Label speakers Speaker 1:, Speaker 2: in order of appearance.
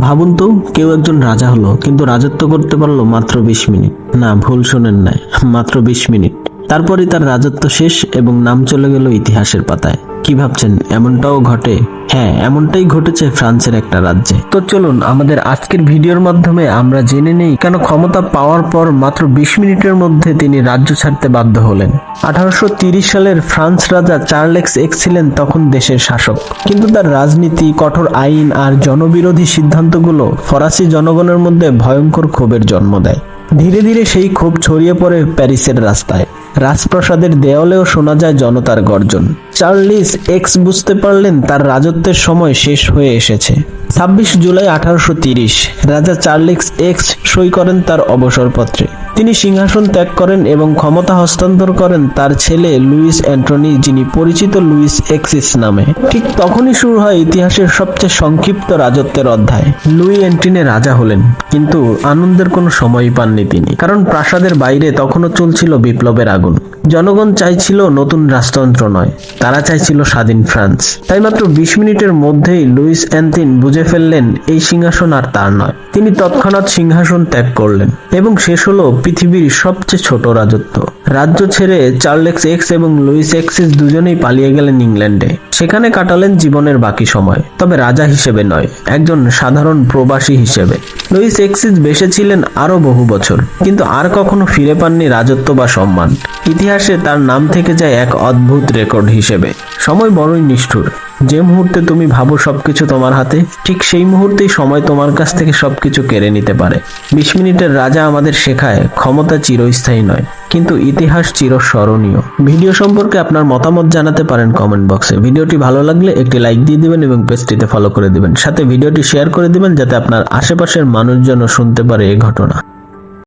Speaker 1: ভাবুন তো, কেউ একজন রাজা হলো, কিন্তু রাজত্ব করতে পারল মাত্র বিশ মিনিট। না, ভুল শোনেন নাই, মাত্র বিশ মিনিট। তারপরই তার রাজত্ব শেষ এবং নাম চলে গেল ইতিহাসের পাতায়। কি ভাবছেন? এমনটাও ঘটে? হ্যাঁ এমনটাই ঘটেছে ফ্রান্সের একটা রাজ্যে। তো চলুন, আমাদের আজকের ভিডিওর মাধ্যমে আমরা জেনে নেই কেন ক্ষমতা পাওয়ার পর মাত্র বিশ মিনিটের মধ্যে তিনি রাজ্য ছাড়তে বাধ্য হলেন। আঠারোশো তিরিশ সালের ফ্রান্স রাজা চার্লেক্স এক্স ছিলেন তখন দেশের শাসক। কিন্তু তার রাজনীতি, কঠোর আইন আর জনবিরোধী সিদ্ধান্তগুলো ফরাসি জনগণের মধ্যে ভয়ঙ্কর ক্ষোভের জন্ম দেয়। ধীরে ধীরে সেই ক্ষোভ ছড়িয়ে পড়ে প্যারিসের রাস্তায়। রাজপ্রাসাদের দেওয়ালেও শোনা যায় জনতার গর্জন। চার্লিস এক্স বুঝতে পারলেন তার রাজত্বের সময় শেষ হয়ে এসেছে। ছাব্বিশ জুলাই আঠারোশো তিরিশ, রাজা চার্লিক্স এক্স সই করেন তার অবসরপত্রে। তিনি সিংহাসন ত্যাগ করেন এবং ক্ষমতা হস্তান্তর করেন তার ছেলে লুইস অ্যান্টনি, যিনি পরিচিত লুইস এক্সিস নামে। ঠিক তখনই শুরু হয় ইতিহাসের সবচেয়ে সংক্ষিপ্ত রাজত্বের অধ্যায়। লুই অ্যান্টিনে রাজা হলেন, কিন্তু আনন্দের কোনো সময়ই পাননি তিনি, কারণ প্রাসাদের বাইরে তখনও চলছিল বিপ্লবের আগুন। জনগণ। চাইছিল নতুন রাজতন্ত্র নয়, তারা চাইছিল স্বাধীন ফ্রান্স। তাই মাত্র বিশ মিনিটের মধ্যেই লুইস অ্যান্টিন বুঝে ফেললেন এই সিংহাসন আর তার নয়। তিনি তৎক্ষণাৎ সিংহাসন ত্যাগ করলেন এবং শেষ হলো পৃথিবীর সবচেয়ে ছোট রাজত্ব। রাজ্য ছেড়ে চার্লেক্স এক্স এবং লুইস এক্সিস দুজনেই পালিয়ে গেলেন ইংল্যান্ডে। সেখানে কাটালেন জীবনের বাকি সময়। তবে রাজা হিসেবে নয়, একজন সাধারণ প্রবাসী হিসেবে। লুইস এক্সিস বেঁচে ছিলেন আরও বহু বছর, কিন্তু আর কখনো ফিরে পাননি রাজত্ব বা সম্মান। ইতিহাসে তার নাম থেকে যায় এক অদ্ভুত রেকর্ড হিসেবে। সময় বড়ই নিষ্ঠুর। যে মুহূর্তে তুমি ভাবো সবকিছু তোমার হাতে, ঠিক সেই মুহূর্তেই সময় তোমার কাছ থেকে সবকিছু কেড়ে নিতে পারে। বিশ মিনিটের রাজা আমাদের শেখায়, ক্ষমতা চিরস্থায়ী নয়, কিন্তু ইতিহাস চিরস্মরণীয়। ভিডিও সম্পর্কে আপনার মতামত জানাতে পারেন কমেন্ট বক্সে ভিডিওটি ভালো লাগলে একটি লাইক দিয়ে দিবেন এবং পেজটিতে ফলো করে দিবেন। সাথে ভিডিওটি শেয়ার করে দিবেন যাতে আপনার আশেপাশের মানুষজন শুনতে পারে এই ঘটনা।